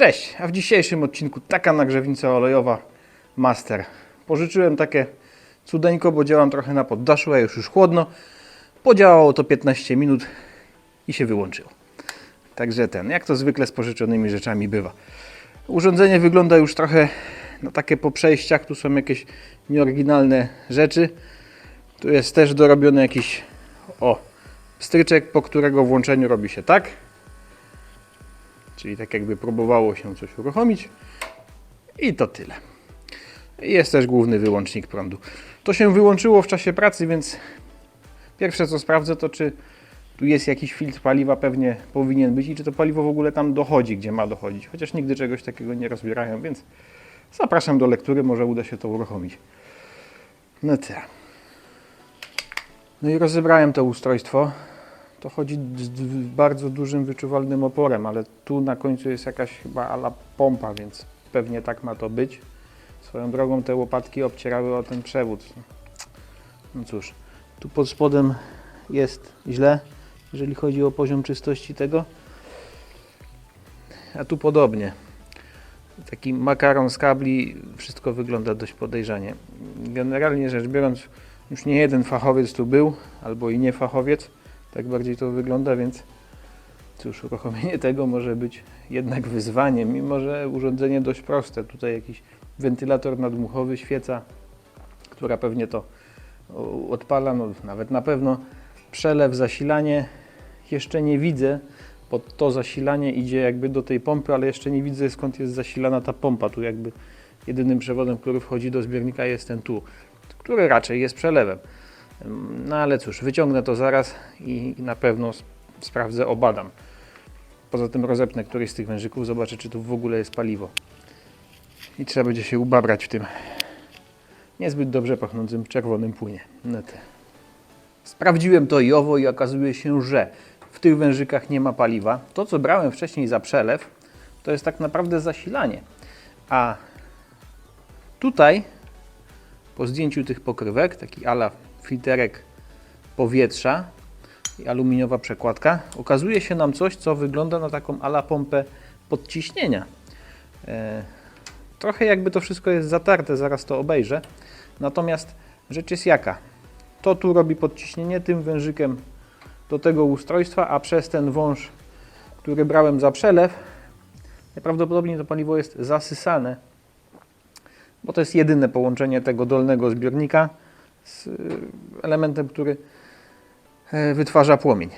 Cześć, a w dzisiejszym odcinku taka nagrzewnica olejowa Master. Pożyczyłem takie cudeńko, bo działam trochę na poddaszu, a już już chłodno. Podziałało to 15 minut i się wyłączyło. Także ten, jak to zwykle z pożyczonymi rzeczami bywa. Urządzenie wygląda już trochę na takie po przejściach, tu są jakieś nieoryginalne rzeczy. Tu jest też dorobiony jakiś, o, stryczek, po którego włączeniu robi się tak. Czyli tak jakby próbowało się coś uruchomić. I to tyle. Jest też główny wyłącznik prądu. To się wyłączyło w czasie pracy, więc pierwsze co sprawdzę to czy tu jest jakiś filtr paliwa, pewnie powinien być i czy to paliwo w ogóle tam dochodzi, gdzie ma dochodzić. Chociaż nigdy czegoś takiego nie rozbierają, więc zapraszam do lektury, może uda się to uruchomić. No tyle. No i rozebrałem to ustrojstwo. To chodzi z bardzo dużym wyczuwalnym oporem, ale tu na końcu jest jakaś chyba ala pompa, więc pewnie tak ma to być. Swoją drogą te łopatki obcierały o ten przewód. No cóż, tu pod spodem jest źle, jeżeli chodzi o poziom czystości tego. A tu podobnie. Taki makaron z kabli, wszystko wygląda dość podejrzanie. Generalnie rzecz biorąc, już nie jeden fachowiec tu był, albo i nie fachowiec. Tak bardziej to wygląda, więc cóż, uruchomienie tego może być jednak wyzwaniem, mimo że urządzenie dość proste. Tutaj jakiś wentylator nadmuchowy, świeca, która pewnie to odpala, no nawet na pewno. Przelew, zasilanie. Jeszcze nie widzę, pod to zasilanie idzie jakby do tej pompy, ale jeszcze nie widzę skąd jest zasilana ta pompa. Tu jakby jedynym przewodem, który wchodzi do zbiornika jest ten tu, który raczej jest przelewem. No ale cóż, wyciągnę to zaraz i na pewno sp- sprawdzę, obadam. Poza tym rozepnę któryś z tych wężyków, zobaczę czy tu w ogóle jest paliwo. I trzeba będzie się ubabrać w tym niezbyt dobrze pachnącym czerwonym płynie. Te. Sprawdziłem to i owo i okazuje się, że w tych wężykach nie ma paliwa. To co brałem wcześniej za przelew, to jest tak naprawdę zasilanie. A tutaj po zdjęciu tych pokrywek, taki ala filterek powietrza i aluminiowa przekładka, okazuje się nam coś, co wygląda na taką ala pompę podciśnienia. E, trochę jakby to wszystko jest zatarte, zaraz to obejrzę. Natomiast rzecz jest jaka? To tu robi podciśnienie tym wężykiem do tego ustrojstwa, a przez ten wąż, który brałem za przelew, najprawdopodobniej to paliwo jest zasysane bo to jest jedyne połączenie tego dolnego zbiornika z y, elementem, który e, wytwarza płomień.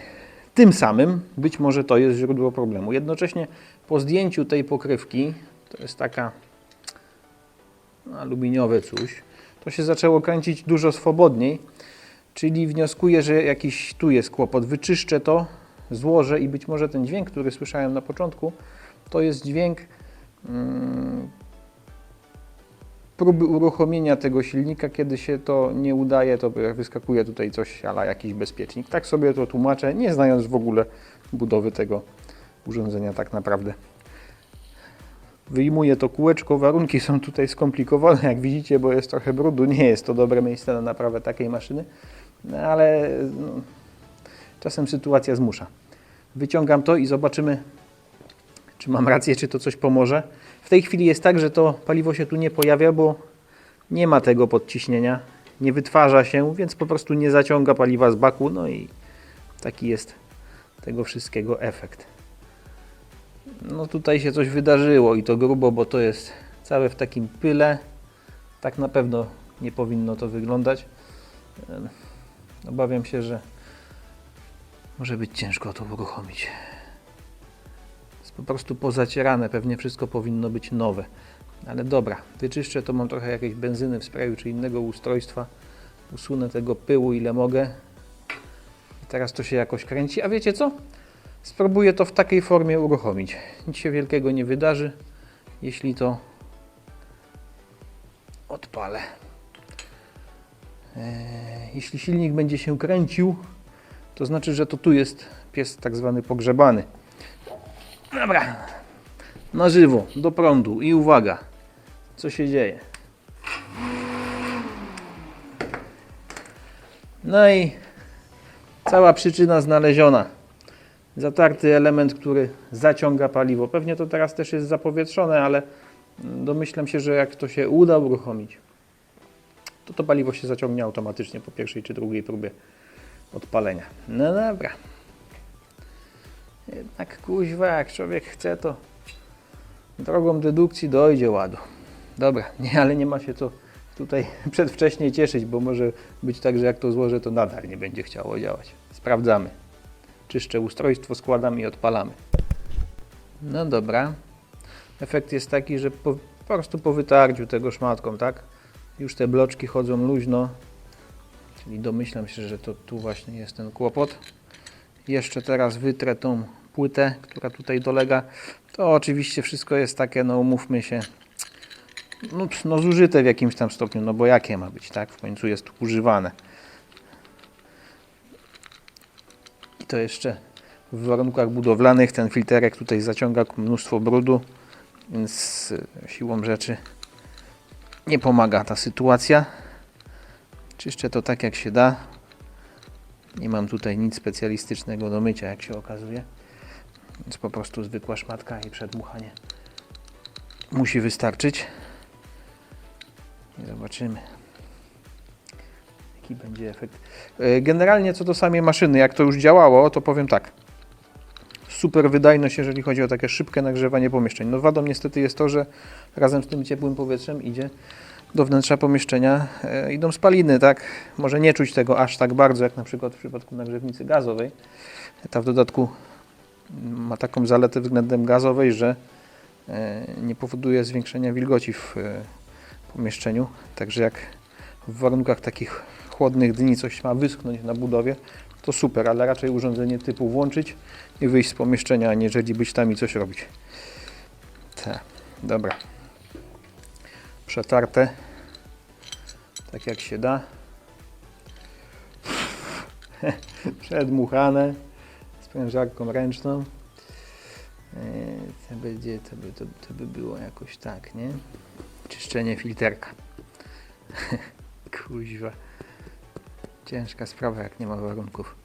Tym samym być może to jest źródło problemu. Jednocześnie po zdjęciu tej pokrywki, to jest taka no, aluminiowe coś, to się zaczęło kręcić dużo swobodniej, czyli wnioskuję, że jakiś tu jest kłopot. Wyczyszczę to, złożę i być może ten dźwięk, który słyszałem na początku, to jest dźwięk mm, próby uruchomienia tego silnika, kiedy się to nie udaje, to wyskakuje tutaj coś, ale jakiś bezpiecznik. Tak sobie to tłumaczę, nie znając w ogóle budowy tego urządzenia tak naprawdę. Wyjmuję to kółeczko, warunki są tutaj skomplikowane, jak widzicie, bo jest trochę brudu, nie jest to dobre miejsce na naprawę takiej maszyny, no, ale no, czasem sytuacja zmusza. Wyciągam to i zobaczymy, czy mam rację, czy to coś pomoże. W tej chwili jest tak, że to paliwo się tu nie pojawia, bo nie ma tego podciśnienia, nie wytwarza się, więc po prostu nie zaciąga paliwa z baku, no i taki jest tego wszystkiego efekt. No tutaj się coś wydarzyło i to grubo, bo to jest całe w takim pyle. Tak na pewno nie powinno to wyglądać. Obawiam się, że może być ciężko to uruchomić po prostu pozacierane, pewnie wszystko powinno być nowe. Ale dobra, wyczyszczę to, mam trochę jakiejś benzyny w sprayu czy innego ustrojstwa. Usunę tego pyłu ile mogę. I teraz to się jakoś kręci. A wiecie co? Spróbuję to w takiej formie uruchomić. Nic się wielkiego nie wydarzy, jeśli to odpalę. Eee, jeśli silnik będzie się kręcił, to znaczy, że to tu jest pies tak zwany pogrzebany. Dobra, na żywo, do prądu i uwaga, co się dzieje. No i cała przyczyna znaleziona. zatarty element, który zaciąga paliwo. Pewnie to teraz też jest zapowietrzone, ale domyślam się, że jak to się uda uruchomić, to to paliwo się zaciągnie automatycznie po pierwszej czy drugiej próbie odpalenia. No dobra. Jednak kuźwa, jak człowiek chce, to drogą dedukcji dojdzie ładu. Dobra, nie, ale nie ma się co tutaj przedwcześnie cieszyć, bo może być tak, że jak to złożę, to nadal nie będzie chciało działać. Sprawdzamy. Czyszczę ustrojstwo, składam i odpalamy. No dobra. Efekt jest taki, że po, po prostu po wytarciu tego szmatką, tak? Już te bloczki chodzą luźno. Czyli domyślam się, że to tu właśnie jest ten kłopot. Jeszcze teraz wytrę tą płytę, która tutaj dolega. To oczywiście wszystko jest takie, no umówmy się, no, no zużyte w jakimś tam stopniu, no bo jakie ma być, tak? W końcu jest używane. I to jeszcze w warunkach budowlanych ten filterek tutaj zaciąga mnóstwo brudu, więc siłą rzeczy nie pomaga ta sytuacja. Czyszczę to tak jak się da. Nie mam tutaj nic specjalistycznego do mycia, jak się okazuje. Więc po prostu zwykła szmatka i przedmuchanie musi wystarczyć. I zobaczymy, jaki będzie efekt. E, Generalnie co do samej maszyny, jak to już działało, to powiem tak. Super wydajność, jeżeli chodzi o takie szybkie nagrzewanie pomieszczeń. No wadą niestety jest to, że razem z tym ciepłym powietrzem idzie do wnętrza pomieszczenia, e, idą spaliny, tak? Może nie czuć tego aż tak bardzo, jak na przykład w przypadku nagrzewnicy gazowej. Ta w dodatku ma taką zaletę względem gazowej, że e, nie powoduje zwiększenia wilgoci w e, pomieszczeniu. Także jak w warunkach takich chłodnych dni coś ma wyschnąć na budowie, to super, ale raczej urządzenie typu włączyć i wyjść z pomieszczenia, aniżeli być tam i coś robić. Tak, dobra. Przetarte tak jak się da. Przedmuchane sprężarką ręczną. E, To będzie, to by, to, to by było jakoś tak, nie? Czyszczenie filterka. Kuźwa. Ciężka sprawa, jak nie ma warunków.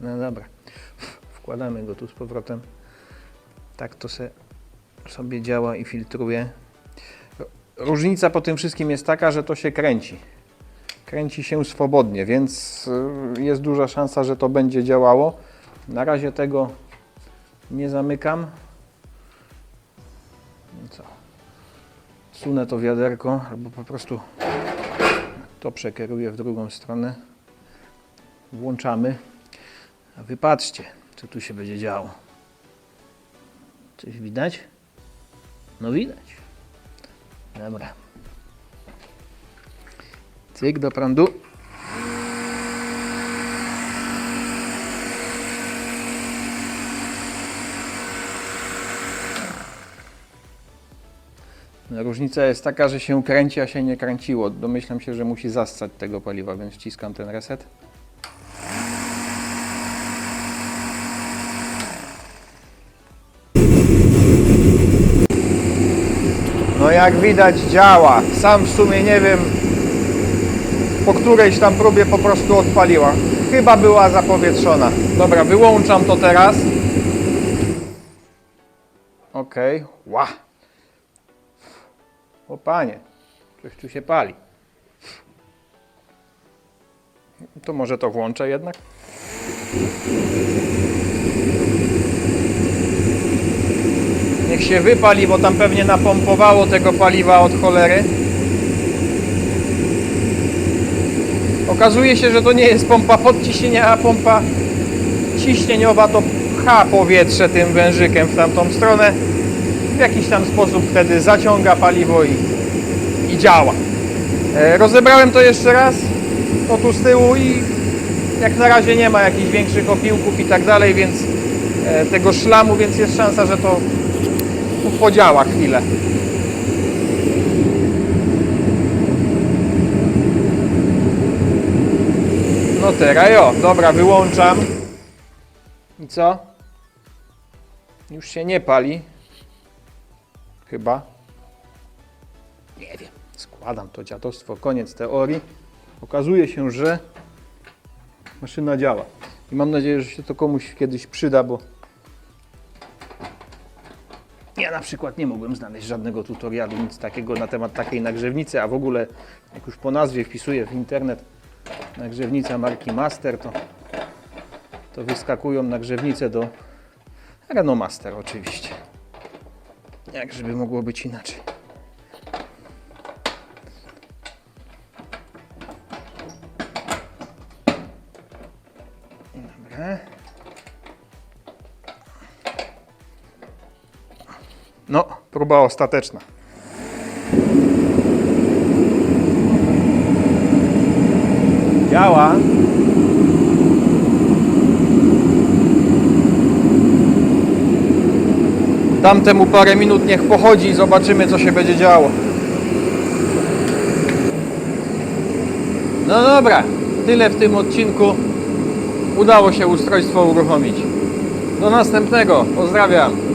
No dobra. Wkładamy go tu z powrotem. Tak to se, sobie działa i filtruje. Różnica po tym wszystkim jest taka, że to się kręci. Kręci się swobodnie, więc y, jest duża szansa, że to będzie działało. Na razie tego nie zamykam. No co? Sunę to wiaderko, albo po prostu to przekieruję w drugą stronę. Włączamy. A wy patrzcie, co tu się będzie działo. Coś widać? No widać. Dobra. Cyk do prądu. Różnica jest taka, że się kręci, a się nie kręciło. Domyślam się, że musi zastać tego paliwa, więc wciskam ten reset. No jak widać działa. Sam w sumie nie wiem, po którejś tam próbie po prostu odpaliła. Chyba była zapowietrzona. Dobra, wyłączam to teraz. Okej, ła. O panie, coś tu się pali. To może to włączę jednak. Niech się wypali, bo tam pewnie napompowało tego paliwa od cholery. Okazuje się, że to nie jest pompa podciśnienia, a pompa ciśnieniowa to pcha powietrze tym wężykiem w tamtą stronę. W jakiś tam sposób wtedy zaciąga paliwo i, i działa. E, rozebrałem to jeszcze raz, to tu z tyłu i jak na razie nie ma jakichś większych opiłków i tak dalej, więc e, tego szlamu, więc jest szansa, że to podziała chwilę. No teraz jo, dobra, wyłączam. I co? Już się nie pali. Chyba. Nie wiem. Składam to dziadostwo. Koniec teorii. Okazuje się, że maszyna działa. I mam nadzieję, że się to komuś kiedyś przyda, bo ja na przykład nie mogłem znaleźć żadnego tutorialu, nic takiego na temat takiej nagrzewnicy, a w ogóle jak już po nazwie wpisuję w internet nagrzewnica marki Master, to, to wyskakują nagrzewnice do Renault Master oczywiście. Jak żeby mogło być inaczej. No, próba ostateczna. Działa. Dam temu parę minut, niech pochodzi i zobaczymy, co się będzie działo. No dobra, tyle w tym odcinku. Udało się ustrojstwo uruchomić. Do następnego. Pozdrawiam.